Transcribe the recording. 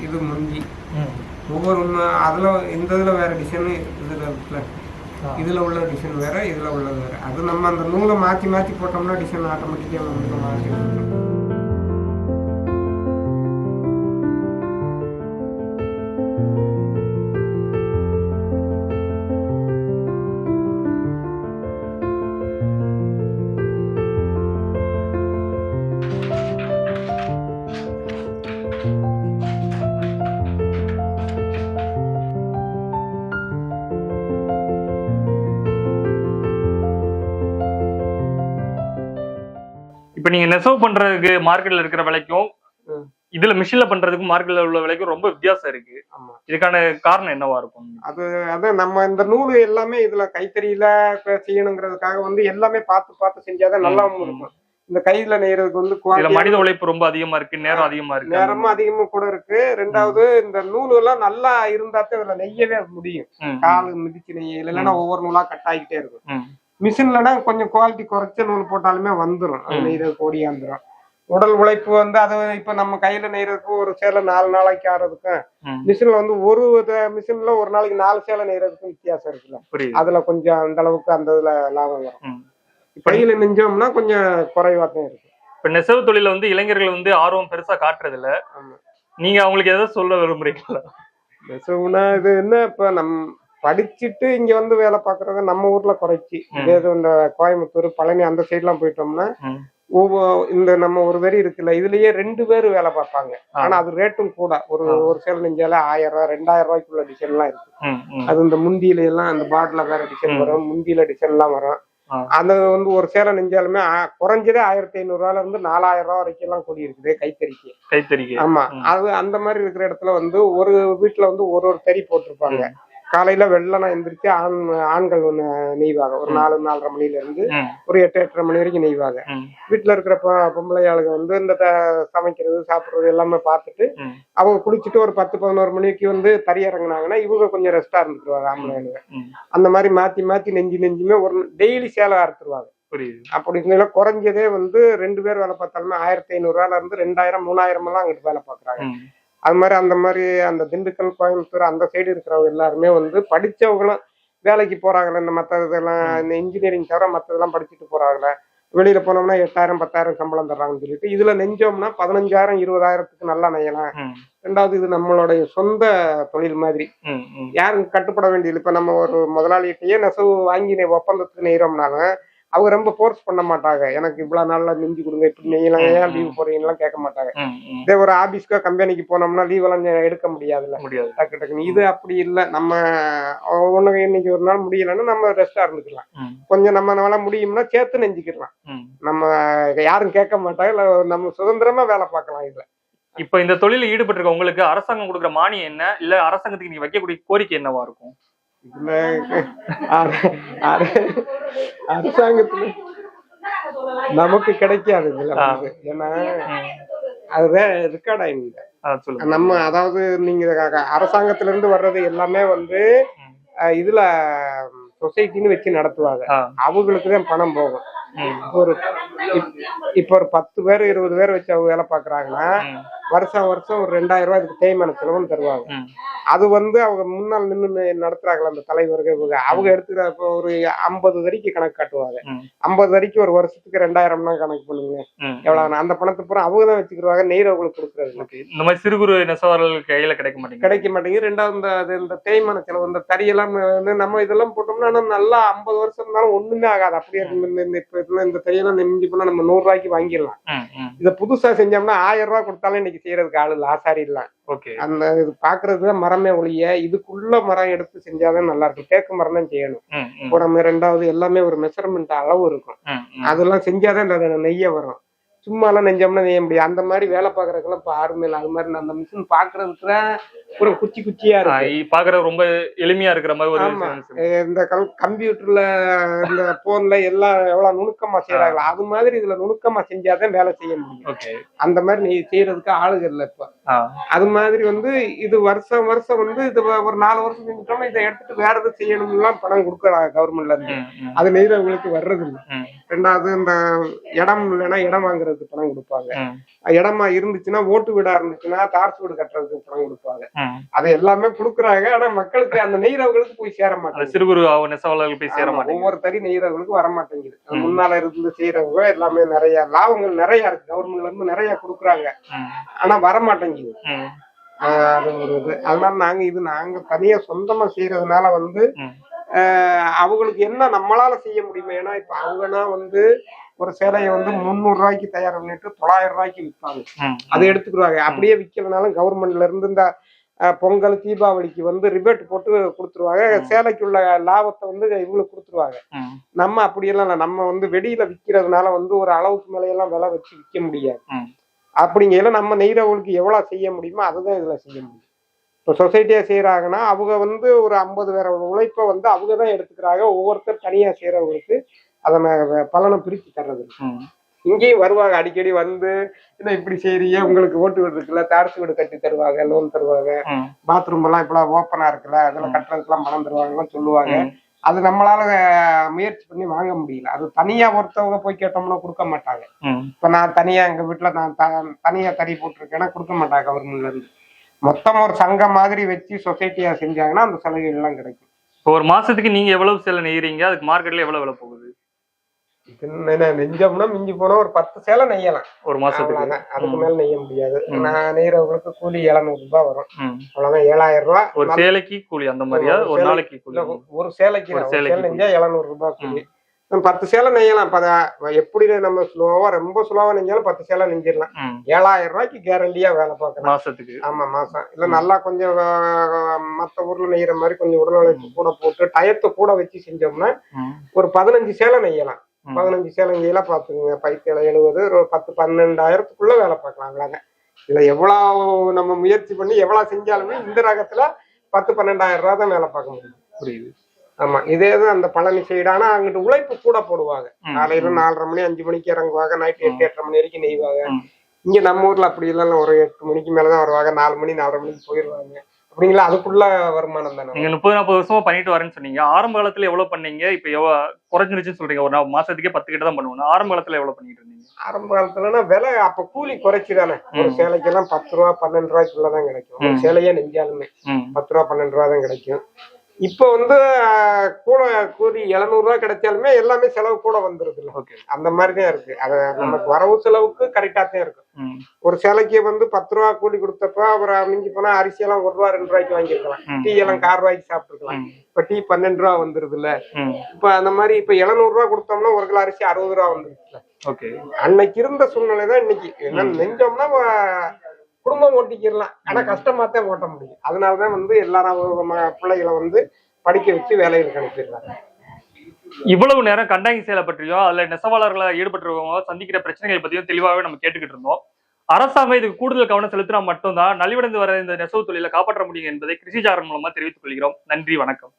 இது முஞ்சி ம். ஒவ்வொரு அதுல இந்த இதுல வேற டிசைன் இதுல இருக்குல்ல. இதுல உள்ள டிசைன் வேற இதுல உள்ளது வேற. அது நம்ம அந்த நூலை மாத்தி மாத்தி போட்டோம்னா டிசைன் ஆட்டோமேட்டிக்கா வந்து மாற்றி இப்போ நீங்க நெசவு பண்றதுக்கு மார்க்கெட்ல இருக்கிற விலைக்கும். இதுல மிஷின்ல பண்றதுக்கும் மார்க்கெட்ல உள்ள விலைக்கும் ரொம்ப வித்தியாசம் இருக்கு. ஆமா. இதுக்கான காரணம் என்னவா இருக்கும்? அது அதான் நம்ம இந்த நூல் எல்லாமே இதுல கைத்தறியில செய்யணுங்கிறதுக்காக வந்து எல்லாமே பார்த்து பார்த்து செஞ்சாதான் நல்லாவும் இருக்கும். இந்த கையில நெய்யறதுக்கு வந்து மனித உழைப்பு ரொம்ப அதிகமா இருக்கு நேரம் அதிகமா இருக்கு. நேரமும் அதிகமும் கூட இருக்கு. ரெண்டாவது இந்த நூல் எல்லாம் நல்லா இருந்தாத்தான் இதுல நெய்யவே முடியும். காலு மிதிச்சு நெய்ய இல்லைன்னா ஒவ்வொரு நூலா கட் ஆகிட்டே இருக்கும். மிஷின்லனா கொஞ்சம் குவாலிட்டி குறைச்ச நூல் போட்டாலுமே வந்துடும் அது ம். நெய்யறதுக்கு ஓடியாந்துரும் உடல் உழைப்பு வந்து அது இப்ப நம்ம கையில நெய்யறதுக்கு ஒரு சேலை நாலு நாளைக்கு ஆறதுக்கும். மிஷின்ல வந்து ஒரு மிஷின்ல ஒரு நாளைக்கு நாலு சேலை நெய்யறதுக்கும் வித்தியாசம் இருக்குல்ல. அதுல கொஞ்சம் அந்த அளவுக்கு அந்த இதுல லாபம் வரும். கையில நெஞ்சோம்னா கொஞ்சம் குறைவா தான் இருக்கும் இப்ப நெசவு தொழில வந்து இளைஞர்கள் வந்து ஆர்வம் பெருசா காட்டுறது இல்ல நீங்க அவங்களுக்கு எதாவது சொல்ல விரும்புறீங்களா? நெசவுனா இது என்ன? இப்ப நம் படிச்சுட்டு இங்க வந்து வேலை பாக்குறவங்க நம்ம ஊர்ல குறைச்சி இது இந்த கோயம்புத்தூர் பழனி அந்த சைட்லாம் போயிட்டோம்னா ம். ஒவ்வொரு இந்த நம்ம ஒரு வரி இருக்குல்ல இதுலயே ரெண்டு பேர் வேலை பார்ப்பாங்க. ஆனா அது ரேட்டும் கூட ஒரு. ஒரு சேல் நெஞ்சால ஆயிரம் ரூபாய் ரெண்டாயிரம் ரூபாய்க்குள்ள டிசைன் எல்லாம் இருக்கு அது இந்த முந்தியில எல்லாம் அந்த பாட்டில வேற டிசைன். வரும் முந்தியில டிசைன் எல்லாம் வரும். அது வந்து ஒரு சேலை நெஞ்சாலுமே குறைஞ்சதே ஆயிரத்தி ஐநூறு ரூபாயில இருந்து நாலாயிரம் ரூபாய் வரைக்கும் எல்லாம் கூடி இருக்குது கைத்தறிக்கு கைத்தறிக்கை ஆமா. அது அந்த மாதிரி இருக்கிற இடத்துல வந்து ஒரு வீட்டுல வந்து ஒரு ஒரு தறி போட்டிருப்பாங்க காலையில வெள்ளனா எந்திரிச்சு ஆண் ஆண்கள் ஒண்ணு நெய்வாங்க. ஒரு நாலு நாலரை மணில இருந்து ஒரு எட்டு எட்டரை மணி வரைக்கும் நெய்வாங்க. வீட்டுல இருக்கிற பொம்பளை ஆளுங்க வந்து இந்த சமைக்கிறது சாப்பிடுறது எல்லாமே பார்த்துட்டு அவங்க குளிச்சுட்டு ஒரு பத்து பதினோரு மணிக்கு வந்து தறி இறங்குனாங்கன்னா இவங்க கொஞ்சம் ரெஸ்டா இருந்துக்குவாங்க ஆம்பளை ஆளுங்க ம். அந்த மாதிரி மாத்தி மாத்தி நெஞ்சு நெஞ்சுமே ஒரு டெய்லி சேலை அறுத்துருவாங்க. புரியுது. அப்படி இருந்தாலும் குறைஞ்சதே வந்து ரெண்டு பேர் வேலை பார்த்தாலுமே ஆயிரத்தி ஐநூறு ரூபாயில இருந்து ரெண்டாயிரம் மூணாயிரம் எல்லாம் அங்கிட்டு வேலை பார்க்கறாங்க. ம், அது மாதிரி அந்த மாதிரி அந்த திண்டுக்கல் கோயம்புத்தூர் அந்த சைடு இருக்கிறவங்க எல்லாருமே வந்து படிச்சவங்களும் வேலைக்கு போறாங்களே இந்த மற்ற இதெல்லாம் இந்த இன்ஜினியரிங் தவிர மற்றதெல்லாம் படிச்சுட்டு போறாங்களே வெளியில போனோம்னா எட்டாயிரம் பத்தாயிரம் சம்பளம் தர்றாங்கன்னு சொல்லிட்டு இதுல நெஞ்சோம்னா பதினஞ்சாயிரம் இருபதாயிரத்துக்கு நல்லா நெய்யலாம் ரெண்டாவது இது நம்மளுடைய சொந்த தொழில் மாதிரி. யாரும் கட்டுப்பட வேண்டியது இப்ப நம்ம ஒரு முதலாளிகிட்டயே நெசவு வாங்கி ஒப்பந்தத்துக்கு நெய்யறோம்னாலும் அவங்க ரொம்ப ஃபோர்ஸ் பண்ண மாட்டாங்க. எனக்கு இவ்வளவு நாள்ல நெஞ்சு கொடுங்க இப்படி நெய்யலாம் ஏன் லீவ் போறீங்கலாம் கேட்க மாட்டாங்க. இதே ஒரு ஆபீஸ்க்கோ கம்பெனிக்கு போனோம்னா லீவ் எல்லாம் எடுக்க முடியாதுல்ல. முடியாது. டக்கு டக்குன்னு. இது அப்படி இல்லை. நம்ம ஒண்ணு இன்னைக்கு ஒரு நாள் முடியலன்னா நம்ம ரெஸ்டா இருந்துக்கலாம். கொஞ்சம் நம்ம நம்மளால முடியும்னா சேர்த்து நெஞ்சுக்கலாம். நம்ம யாரும் கேட்க மாட்டாங்க. இல்ல நம்ம சுதந்திரமா வேலை பார்க்கலாம் இதுல. இப்ப இந்த தொழில ஈடுபட்டிருக்க உங்களுக்கு அரசாங்கம் கொடுக்குற மானியம் என்ன? இல்ல அரசாங்கத்துக்கு நீங்க வைக்கக்கூடிய கோரிக்கை என்னவா இருக்கும்? இதுல அர- அர- அரசாங்கத்துல நமக்கு கிடைக்காது இதுல. ஏன்னா ம், அது ரெக்கார்ட் சொல்லுங்க. நம்ம அதாவது நீங்க அரசாங்கத்துல இருந்து வர்றது எல்லாமே வந்து இதுல சொசைட்டின்னு வச்சு நடத்துவாங்க. அவங்களுக்கு தான் பணம் போகும். ஒரு இப்- இப்ப ஒரு பத்து பேர் இருபது பேர் வச்சு அவங்க வேலை பாக்குறாங்கன்னா வருஷம் வருஷம் ஒரு ரெண்டாயிரம் ரூபாய் இதுக்கு தேய்மான செலவுன்னு தருவாங்க. அது வந்து அவங்க முன்னால் நின்று நடத்துறாங்களா அந்த தலைவர்கள் இவங்க. அவங்க எடுத்துக்கிற இப்போ ஒரு ஐம்பது வரைக்கும் கணக்கு காட்டுவாங்க. ஐம்பது வரைக்கும் ஒரு வருஷத்துக்கு ரெண்டாயிரம்னா கணக்கு பண்ணுங்க. எவ்வளவு அந்த பணத்தை பூரா அவங்க தான் வச்சுக்கிடுவாங்க நெய்றவங்களுக்கு கொடுக்குறது ஓகே. இந்த மாதிரி சிறு குறு நெசவாளர்கள் கையில கிடைக்க மாட்டேங்குது. கிடைக்க மாட்டேங்குது. ரெண்டாவது இந்த அது இந்த தேய்மான செலவு இந்த தறியெல்லாம் வந்து நம்ம இதெல்லாம் போட்டோம்னா நல்லா ஐம்பது வருஷம் இருந்தாலும் ஒண்ணுமே ஆகாது. அப்படியே இப்ப இந்த தையெல்லாம் நெஞ்சு போனா நம்ம நூறு ரூபாய்க்கு வாங்கிடலாம். இதை புதுசா செஞ்சோம்னா ஆயிரம் ரூபாய் கொடுத்தாலும் இன்னைக்கு செய்யறதுக்கு ஆளு இல்ல. ஆசாரி இல்ல. அந்த இது பாக்குறதுக்கு தான் மரமே ஒழிய இதுக்குள்ள மரம் எடுத்து செஞ்சாதான் நல்லா இருக்கும் தேக்கு மரம் தான் செய்யணும். புறமே ரெண்டாவது எல்லாமே ஒரு மெஷர்மெண்ட் அளவு இருக்கும். அதெல்லாம் செஞ்சாதான் நெய்ய வரும். சும்மா எல்லாம் நெஞ்சோம்னா நெய்ய முடியும் அந்த மாதிரி வேலை பாக்குறதுக்கெல்லாம் இப்ப யாருமே இல்லை. அது மாதிரி அந்த மிஷின் பாக்குறதுக்கு தான் ஒரு குச்சி குச்சியா இருக்கு. ஆஹ் இ- பாக்குறது ரொம்ப எளிமையா இருக்கிற மாதிரி ஒரு ஆமா. இந்த கம்- கம்ப்யூட்டர்ல இந்த போன்ல எல்லாம் எவ்வளவு நுணுக்கமா செய்யறாங்களோ அது மாதிரி இதுல நுணுக்கமா செஞ்சாதான் வேலை செய்ய முடியும். அந்த மாதிரி நீ செய்யறதுக்கு ஆளுங்க இல்ல இப்ப. அது மாதிரி வந்து இது வருஷம் வருஷம் வந்து இது ஒரு நாலு வருஷம் செஞ்சுட்டோம்னா இதை எடுத்துட்டு வேற எதுவும் செய்யணும்லாம் பணம் கொடுக்குறாங்க கவர்மெண்ட்ல இருந்து. அது நெய்றவங்களுக்கு வர்றது இல்லை ரெண்டாவது இந்த இடம் இல்லைன்னா இடம் வாங்குறதுக்கு பணம் கொடுப்பாங்க. இடமா இருந்துச்சுன்னா ஓட்டு வீடா இருந்துச்சுன்னா தார்ஸ் வீடு கட்டுறதுக்கு பணம் கொடுப்பாங்க. அது எல்லாமே கொடுக்குறாங்க. ஆனா மக்களுக்கு அந்த நெய்றவங்களுக்கு போய் சேர மாட்டாங்க சிறு குறு நெசவாளர்கள் போய் சேர ஆமா, மாட்டேங்குது. ஒவ்வொரு தறி நெய்றவங்களுக்கு வர மாட்டேங்குது. முன்னால இருந்து செய்யறவங்க எல்லாமே நிறைய லாபங்கள் நிறைய இருக்கு. கவர்மெண்ட்ல இருந்து நிறைய கொடுக்குறாங்க. ஆனா வர மாட்டேங்குது. ம், ஆஹ் அது ஒரு இது. அதனால நாங்க இது நாங்க தனியா சொந்தமா செய்யறதுனால வந்து அவங்களுக்கு என்ன நம்மளால செய்ய முடியுமா ஏன்னா இப்ப அவங்கன்னா வந்து ஒரு சேலையை வந்து முந்நூறு ரூபாய்க்கு தயார் பண்ணிட்டு தொள்ளாயிரம் ரூபாய்க்கு விற்பாங்க. அதை எடுத்துக்கிடுவாங்க. அப்படியே விற்கலனாலும் கவர்மெண்ட்ல இருந்து இந்த பொங்கல் தீபாவளிக்கு வந்து ரிபேட் போட்டு கொடுத்துருவாங்க. ம். சேலைக்குள்ள லாபத்தை வந்து இவங்களுக்கு கொடுத்துருவாங்க. நம்ம அப்படியெல்லாம் இல்லை. நம்ம வந்து வெளியில விற்கிறதுனால வந்து ஒரு அளவுக்கு மேலையெல்லாம் விலை வச்சு விற்க முடியாது. அப்படிங்கையில நம்ம நெய்றவங்களுக்கு எவ்வளவு செய்ய முடியுமோ அதுதான் இதுல செய்ய முடியும். இப்போ சொசைட்டியா செய்யறாங்கன்னா அவங்க வந்து ஒரு ஐம்பது பேர உழைப்பை வந்து அவங்க தான் எடுத்துக்கிறாங்க. ஒவ்வொருத்தர் தனியா செய்யறவங்களுக்கு அதனை பலனை பிரிச்சு தர்றது. இங்கேயும் வருவாங்க அடிக்கடி வந்து என்ன இப்படி செய்றீங்க? உங்களுக்கு ஓட்டு வீடு இருக்குல்ல தாரசு வீடு கட்டி தருவாங்க லோன் தருவாங்க. பாத்ரூம் எல்லாம் இப்பெல்லாம் ஓப்பனா இருக்குல்ல அதெல்லாம். கட்டுறதுக்கெல்லாம் பணம் தருவாங்கன்னு சொல்லுவாங்க. அது நம்மளால முயற்சி பண்ணி வாங்க முடியல. அது தனியா ஒருத்தவங்க போய் கேட்டோம்னா கொடுக்க மாட்டாங்க. இப்ப நான் தனியா எங்க வீட்டுல நான் தனியா தறி போட்டிருக்கேன்னா கொடுக்க மாட்டாங்க கவர்மெண்ட்ல இருந்து. மொத்தம் ஒரு சங்கம் மாதிரி வச்சு சொசைட்டியா செஞ்சாங்கன்னா அந்த சலுகைகள் எல்லாம் கிடைக்கும். இப்போ ஒரு மாசத்துக்கு நீங்க எவ்வளவு சேலை நெய்யறீங்க? அதுக்கு மார்க்கெட்ல எவ்வளவு விலை போகுது? என்ன நெஞ்சோம்னா மிஞ்சி போனா ஒரு பத்து சேலை நெய்யலாம். ஒரு மாசத்துக்கு. அதுக்கு. மேல நெய்ய முடியாது. நான் நெய்யறவங்களுக்கு கூலி எழுநூறு ரூபாய் வரும். அவ்வளவுதான். ஏழாயிரம் ரூபாய். ஒரு சேலைக்கு கூலி அந்த மாதிரியா? ஒரு நாளைக்கு ஒரு சேலைக்கு சேலை நெஞ்சா எழுநூறு ரூபாய் கூலி. பத்து சேலை நெய்யலாம். எப்படி நம்ம ஸ்லோவா ரொம்ப ஸ்லோவா நெஞ்சாலும் பத்து சேலை நெஞ்சிடலாம். ஏழாயிரம் ரூபாய்க்கு கேரண்டியா வேலை பார்க்கலாம். மாசத்துக்கு. ஆமா மாசம். இல்ல நல்லா கொஞ்சம் மத்த ஊர்ல நெய்யற மாதிரி கொஞ்சம் உடல் கூட போட்டு டயத்தை கூட வச்சு செஞ்சோம்னா ஒரு பதினஞ்சு சேலை நெய்யலாம். பதினஞ்சு சேலைங்கையில பாத்துக்கோங்க பைத்தேல எழுபது ஒரு பத்து பன்னெண்டாயிரத்துக்குள்ள வேலை பார்க்கலாம் அவ்வளவுதான். இதுல எவ்வளவு நம்ம முயற்சி பண்ணி எவ்வளவு செஞ்சாலுமே இந்த ரகத்துல பத்து பன்னெண்டாயிரம் ரூபாய் தான் வேலை பார்க்க முடியும். புரியுது. ஆமா இதே தான் அந்த பழனி சைடு ஆனா அங்கிட்டு உழைப்பு கூட போடுவாங்க. காலையில. நாலரை மணி அஞ்சு மணிக்கு இறங்குவாங்க நைட் எட்டு எட்டரை மணி வரைக்கும் நெய்வாங்க. இங்க நம்ம ஊர்ல அப்படி இல்லைல்ல ஒரு எட்டு மணிக்கு மேலதான் வருவாங்க நாலு மணி நாலரை மணிக்கு போயிருவாங்க. அப்படிங்களா? அதுக்குள்ள வருமானம் தானே? நீங்க முப்பது நாற்பது வருஷமா பண்ணிட்டு வரேன்னு சொன்னீங்க. ஆரம்ப காலத்துல எவ்வளவு பண்ணீங்க? இப்ப எவ்வளவு குறைஞ்சிருச்சுன்னு சொல்றீங்க. ஒரு மாசத்துக்கே பத்து கிட்ட தான் பண்ணுவோம். ஆரம்ப காலத்துல எவ்வளவு பண்ணிட்டு இருந்தீங்க? ஆரம்ப காலத்துலன்னா விலை அப்ப கூலி குறைச்சு தானே ஒரு ம். சேலைக்கு எல்லாம் பத்து ரூபா பன்னெண்டு ரூபாய்க்குள்ளதான் கிடைக்கும். சேலையே நெஞ்சாலுமே பத்து ரூபா பன்னெண்டு ரூபா தான் கிடைக்கும். இப்போ வந்து கூட எழுநூறு ரூபா கிடைச்சாலுமே எல்லாமே செலவு கூட வந்துருது அந்த மாதிரி தான் இருக்கு. அது நமக்கு வரவு செலவுக்கு கரெக்டா தான் இருக்கும். ஒரு சேலைக்கு வந்து பத்து ரூபா கூலி கொடுத்தப்ப அப்புறம் மிஞ்சி போனா அரிசி எல்லாம் ஒரு ரூபா ரெண்டு ரூபாய்க்கு வாங்கிருக்கலாம். டீ எல்லாம் கார் ரூபாய்க்கு சாப்பிட்டுருக்கலாம் இப்ப டீ பன்னெண்டு ரூபா வந்துருதுல்ல. ம், இப்ப அந்த மாதிரி இப்ப எழுநூறு ரூபா கொடுத்தோம்னா ஒரு கிலோ அரிசி அறுபது ரூபா வந்துருச்சுல அன்னைக்கு இருந்த சூழ்நிலை தான் இன்னைக்கு நெஞ்சோம்னா குடும்பம் ஓட்டிக்கிடலாம். ஆனா கஷ்டமா தான் ஓட்ட முடியும். அதனாலதான் வந்து எல்லாரும் பிள்ளைகளை வந்து படிக்க வச்சு வேலைகளுக்கு அனுப்பிடுறாங்க. இவ்வளவு நேரம் கண்டாங்கி சேலை பற்றியும் அதுல நெசவாளர்களா ஈடுபட்டிருக்கவங்க சந்திக்கிற பிரச்சனைகளை பத்தியும் தெளிவாகவே நம்ம கேட்டுக்கிட்டு இருந்தோம். அரசாங்கம் இதுக்கு கூடுதல் கவனம் செலுத்தினா மட்டும்தான் நலிவடைந்து வர இந்த நெசவு தொழிலை காப்பாற்ற முடியும் என்பதை கிருஷிஜாரன் மூலமா தெரிவித்துக் கொள்கிறோம். நன்றி வணக்கம்.